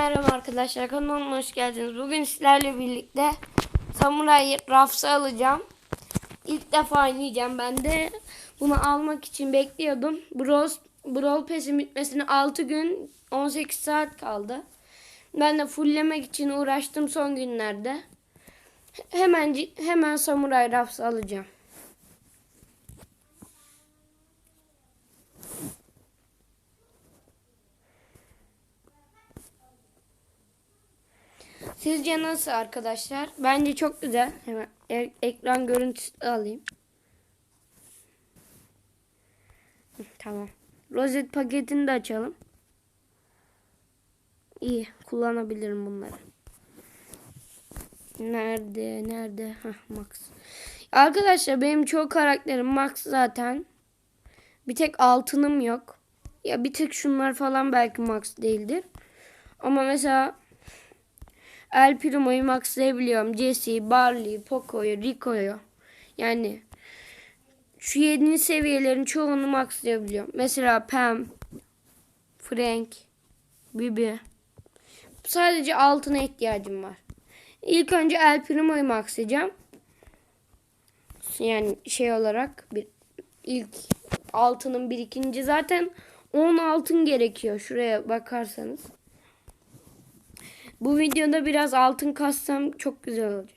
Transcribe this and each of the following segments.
merhaba arkadaşlar kanalıma hoş geldiniz. Bugün sizlerle birlikte Samurai Rafs'ı alacağım. İlk defa oynayacağım ben de. Bunu almak için bekliyordum. Brawl, Brawl Pass'in bitmesine 6 gün 18 saat kaldı. Ben de fulllemek için uğraştım son günlerde. Hemen hemen Samurai Rafs'ı alacağım. Sizce nasıl arkadaşlar? Bence çok güzel. Hemen e- ekran görüntüsü alayım. Tamam. Rozet paketini de açalım. İyi. Kullanabilirim bunları. Nerede? Nerede? Hah Max. Arkadaşlar benim çoğu karakterim Max zaten. Bir tek altınım yok. Ya bir tek şunlar falan belki Max değildir. Ama mesela El Primo'yu maxlayabiliyorum. Jesse'yi, Barley'i, Poco'yu, Rico'yu. Yani şu 7. seviyelerin çoğunu maxlayabiliyorum. Mesela Pam, Frank, Bibi. Sadece altına ihtiyacım var. İlk önce El Primo'yu maxlayacağım. Yani şey olarak bir ilk altının bir ikinci zaten 10 altın gerekiyor şuraya bakarsanız. Bu videoda biraz altın kassam çok güzel olacak.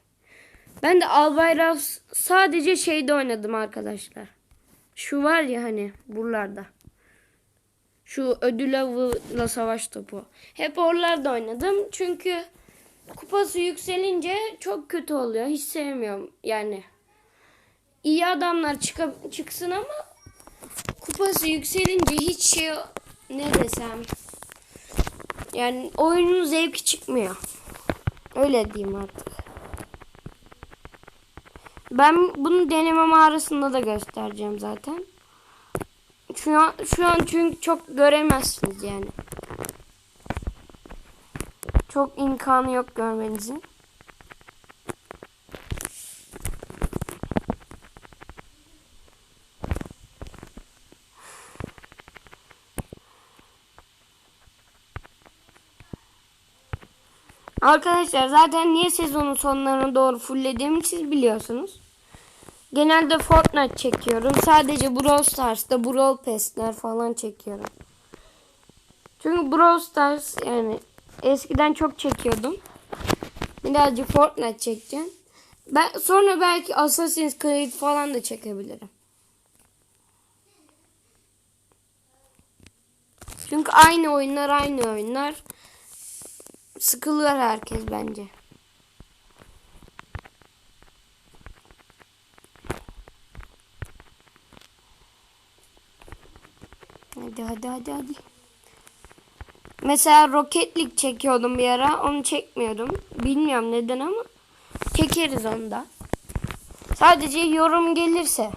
Ben de Albay sadece şeyde oynadım arkadaşlar. Şu var ya hani buralarda. Şu ödül avıyla savaş topu. Hep oralarda oynadım. Çünkü kupası yükselince çok kötü oluyor. Hiç sevmiyorum yani. İyi adamlar çıka, çıksın ama kupası yükselince hiç şey ne desem yani oyunun zevki çıkmıyor. Öyle diyeyim artık. Ben bunu deneme mağarasında da göstereceğim zaten. Şu an, şu an çünkü çok göremezsiniz yani. Çok imkanı yok görmenizin. Arkadaşlar zaten niye sezonun sonlarına doğru fulllediğimi siz biliyorsunuz. Genelde Fortnite çekiyorum. Sadece Brawl Stars'ta Brawl Pass'ler falan çekiyorum. Çünkü Brawl Stars yani eskiden çok çekiyordum. Birazcık Fortnite çekeceğim. Ben sonra belki Assassin's Creed falan da çekebilirim. Çünkü aynı oyunlar aynı oyunlar. Sıkılıyor herkes bence. Hadi hadi hadi hadi. Mesela Rocket League çekiyordum bir ara. Onu çekmiyordum. Bilmiyorum neden ama çekeriz onu da. Sadece yorum gelirse.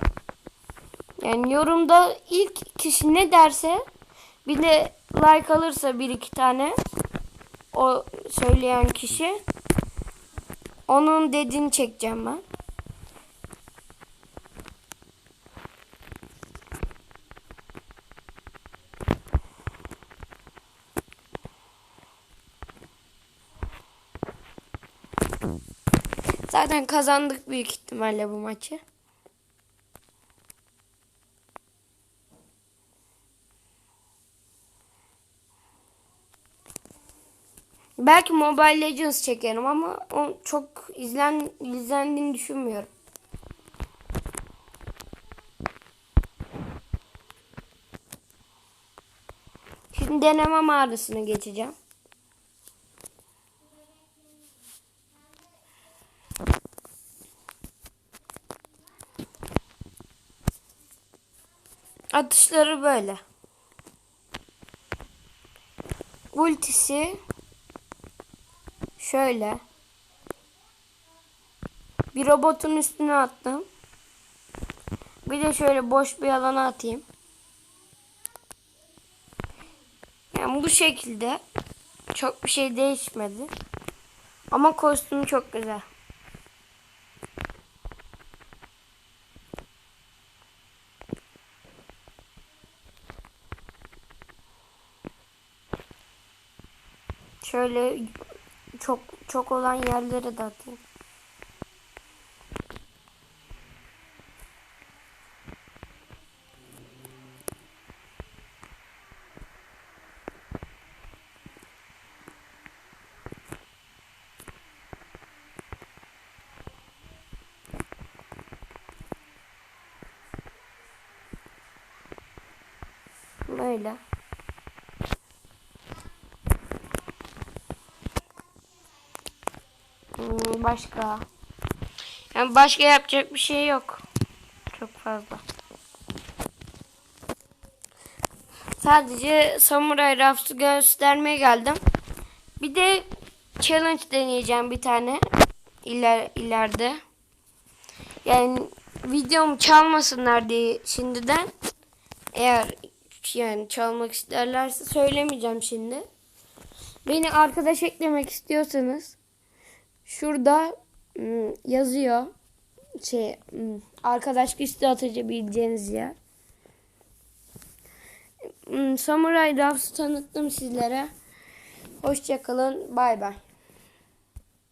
Yani yorumda ilk kişi ne derse bir de like alırsa bir iki tane o söyleyen kişi onun dediğini çekeceğim ben. Zaten kazandık büyük ihtimalle bu maçı. Belki Mobile Legends çekerim ama o çok izlen izlendiğini düşünmüyorum. Şimdi deneme mağarasına geçeceğim. Atışları böyle. Ultisi Şöyle. Bir robotun üstüne attım. Bir de şöyle boş bir alana atayım. Yani bu şekilde çok bir şey değişmedi. Ama kostümü çok güzel. Şöyle çok çok olan yerlere de atayım. Böyle. Başka. Yani başka yapacak bir şey yok. Çok fazla. Sadece Samurai Rafts'ı göstermeye geldim. Bir de challenge deneyeceğim bir tane. İler, ileride. Yani videomu çalmasınlar diye şimdiden. Eğer yani çalmak isterlerse söylemeyeceğim şimdi. Beni arkadaş eklemek istiyorsanız şurada ım, yazıyor. Şey ım, arkadaş liste atabileceğiniz yer. Samurai Daws'ı tanıttım sizlere. Hoşçakalın. Bay bay.